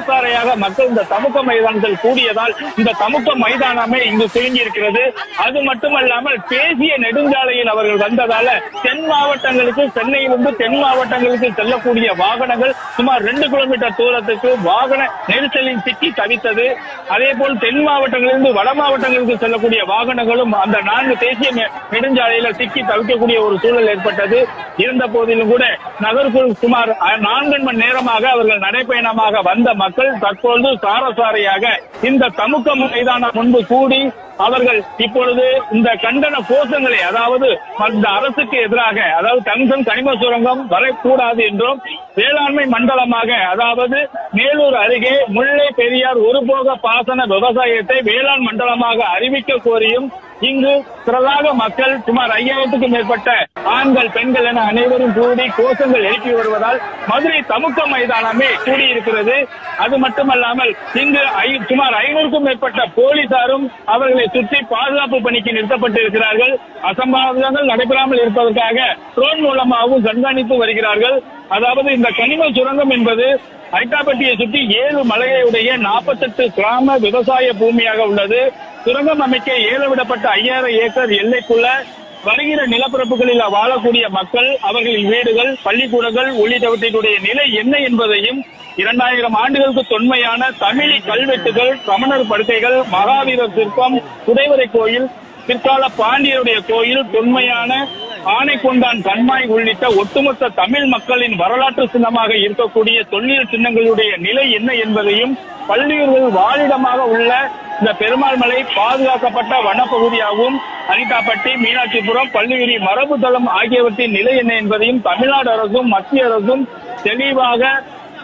சாரசாரையாக மக்கள் இந்த சமூக மைதானத்தில் கூடியதால் இந்த சமூக மைதானமே இங்கு குலுங்கி இருக்கிறது அது மட்டுமல்லாமல் பேசிய நெடுஞ்சாலையில் அவர்கள் வந்ததால தென் மாவட்டங்களுக்கு சென்னையிலிருந்து தென் மாவட்டங்களுக்கு செல்லக்கூடிய வாகனங்கள் சுமார் ரெண்டு கிலோமீட்டர் தூரத்துக்கு வாகன நெரிசலில் சிக்கி தவித்தது. அதே போல் தென் மாவட்டங்களிலிருந்து வட மாவட்டங்களுக்கு செல்லக்கூடிய வாகனங்களும் அந்த நான்கு தேசிய நெடுஞ்சாலையில சிக்கி தவிக்கக்கூடிய ஒரு சூழல் ஏற்பட்டது. இருந்த போதிலும் கூட நகருக்குள் சுமார் நான்கு மணி நேரமாக அவர்கள் நடைபயணமாக வந்த மக்கள் தற்பொழுது சாரசாரியாக இந்த சமூக மைதானம் முன்பு கூடி அவர்கள் இப்பொழுது இந்த கண்டன கோஷங்களை அதாவது இந்த அரசுக்கு எதிராக அதாவது தங்கம் கனிம சுரங்கம் வரக்கூடாது என்றும் வேளாண்மை மண்டலமாக அதாவது மேலூர் அருகே முல்லை பெரியார் ஒருபோக பாசன விவசாயத்தை வேளாண் மண்டலமாக அறிவிக்க கோரியும் இங்கு திரளாக மக்கள் சுமார் ஐயாயிரத்துக்கும் மேற்பட்ட ஆண்கள் பெண்கள் என அனைவரும் கூடி கோஷங்கள் எழுப்பி வருவதால் மதுரை சமூக மைதானமே கூடியிருக்கிறது. அது மட்டுமல்லாமல் இங்கு சுமார் ஐநூறுக்கும் மேற்பட்ட போலீசாரும் அவர்களை சுற்றி பாதுகாப்பு பணிக்கு நிறுத்தப்பட்டிருக்கிறார்கள். அசம்பாவிதங்கள் நடைபெறாமல் இருப்பதற்காக ட்ரோன் மூலமாகவும் கண்காணித்து வருகிறார்கள். அதாவது இந்த கனிம சுரங்கம் என்பது ஐட்டாப்பட்டியை சுற்றி ஏழு மலையுடைய நாற்பத்தெட்டு கிராம விவசாய பூமியாக உள்ளது. சுரங்கம் அமைக்க ஏலவிடப்பட்ட ஐயாயிரம் ஏக்கர் எல்லைக்குள்ள வருகிற நிலப்பரப்புகளில் வாழக்கூடிய மக்கள் அவர்களின் வீடுகள் பள்ளிக்கூடங்கள் உள்ளிட்டவற்றினுடைய நிலை என்ன என்பதையும் இரண்டாயிரம் ஆண்டுகளுக்கு தொன்மையான தமிழி கல்வெட்டுகள் சமணர் படுக்கைகள் மகாவீரர் சிற்பம் குடைவரை கோயில் பிற்கால பாண்டியருடைய கோயில் தொன்மையான ஆனைக்கொண்டான் கண்மாய் உள்ளிட்ட ஒட்டுமொத்த தமிழ் மக்களின் வரலாற்று சின்னமாக இருக்கக்கூடிய தொல்லியல் சின்னங்களுடைய நிலை என்ன என்பதையும் பள்ளியூர்கள் வாழிடமாக உள்ள இந்த பெருமாள் மலை பாதுகாக்கப்பட்ட வனப்பகுதியாகவும் அனிதாப்பட்டி மீனாட்சிபுரம் பள்ளியூரி மரபு தளம் ஆகியவற்றின் நிலை என்ன என்பதையும் தமிழ்நாடு அரசும் மத்திய அரசும் தெளிவாக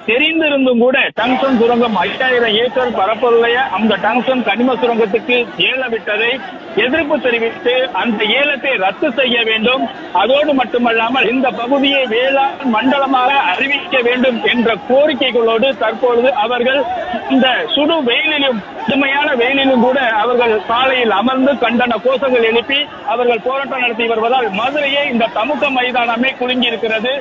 தெரிந்திருந்தும் கூட டங்ஸ்டன் சுரங்கம் ஐயாயிரம் ஏக்கர் பரப்புடைய அந்த டங்ஸ்டன் கனிம சுரங்கத்துக்கு ஏல விட்டதை எதிர்ப்பு தெரிவித்து அந்த ஏலத்தை ரத்து செய்ய வேண்டும். அதோடு மட்டுமல்லாமல் இந்த பகுதியை வேளாண் மண்டலமாக அறிவிக்க வேண்டும் என்ற கோரிக்கைகளோடு தற்பொழுது அவர்கள் இந்த சுடு வெயிலிலும் கடுமையான வெயிலிலும் கூட அவர்கள் சாலையில் அமர்ந்து கண்டன கோஷங்கள் எழுப்பி அவர்கள் போராட்டம் நடத்தி வருவதால் மதுரையே இந்த சமூக மைதானமே குலுங்கி இருக்கிறது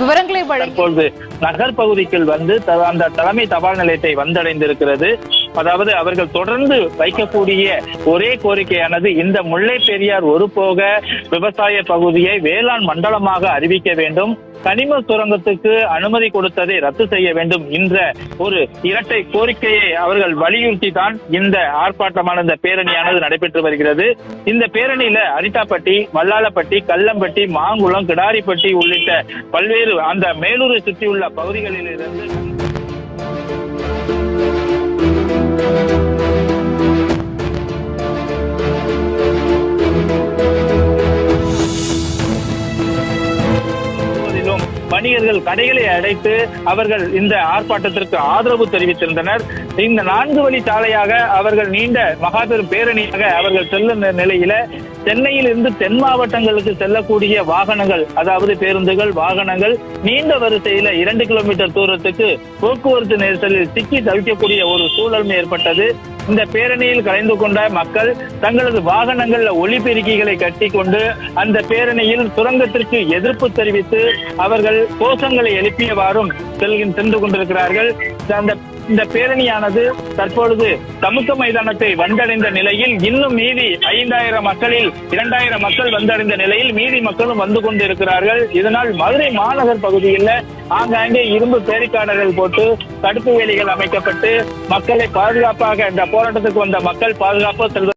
விவரங்களை இப்பொழுது நகர் பகுதிக்குள் வந்து த- அந்த தலைமை தபால் நிலையத்தை வந்தடைந்திருக்கிறது. அதாவது அவர்கள் தொடர்ந்து வைக்கக்கூடிய ஒரே கோரிக்கையானது இந்த முல்லை பெரியார் ஒரு போக விவசாய பகுதியை வேளாண் மண்டலமாக அறிவிக்க வேண்டும். கனிம சுரங்கத்துக்கு அனுமதி கொடுத்ததை ரத்து செய்ய வேண்டும் என்ற ஒரு இரட்டை கோரிக்கையை அவர்கள் வலியுறுத்தி தான் இந்த ஆர்ப்பாட்டமான இந்த பேரணியானது நடைபெற்று வருகிறது. இந்த பேரணியில அரிட்டாப்பட்டி வல்லாளப்பட்டி கல்லம்பட்டி மாங்குளம் கிடாரிப்பட்டி உள்ளிட்ட பல்வேறு அந்த மேலூரை சுற்றியுள்ள பகுதிகளிலிருந்து என்றும் வணிகர்கள் கடைகளை அடைத்து அவர்கள் இந்த ஆர்ப்பாட்டத்திற்கு ஆதரவு தெரிவித்திருந்தனர். இந்த நான்கு வழி சாலையாக அவர்கள் நீண்ட மகாபெரும் பேரணியாக அவர்கள் செல்லும் நிலையில சென்னையில் இருந்து தென் மாவட்டங்களுக்கு செல்லக்கூடிய வாகனங்கள் அதாவது பேருந்துகள் வாகனங்கள் நீண்ட வரிசையில இரண்டு கிலோமீட்டர் தூரத்துக்கு போக்குவரத்து நெரிசலில் சிக்கி தவிக்கக்கூடிய ஒரு சூழல் ஏற்பட்டது. இந்த பேரணியில் கலந்து கொண்ட மக்கள் தங்களது வாகனங்கள்ல ஒளிபெருக்கிகளை கட்டி கொண்டு அந்த பேரணியில் சுரங்கத்திற்கு எதிர்ப்பு தெரிவித்து அவர்கள் கோஷங்களை எழுப்பியவாறும் செல்கின் சென்று கொண்டிருக்கிறார்கள். அந்த இந்த பேரணியானது தற்பொழுது சமூக மைதானத்தை வந்தடைந்த நிலையில் இன்னும் மீதி ஐந்தாயிரம் மக்களில் இரண்டாயிரம் மக்கள் வந்தடைந்த நிலையில் மீதி மக்களும் வந்து கொண்டிருக்கிறார்கள். இதனால் மதுரை மாநகர் பகுதியில் ஆங்காங்கே இரும்பு பேரிக்காடர்கள் போட்டு தடுப்பு வேலிகள் அமைக்கப்பட்டு மக்களை பாதுகாப்பாக இந்த போராட்டத்துக்கு வந்த மக்கள் பாதுகாப்பாக செல்வ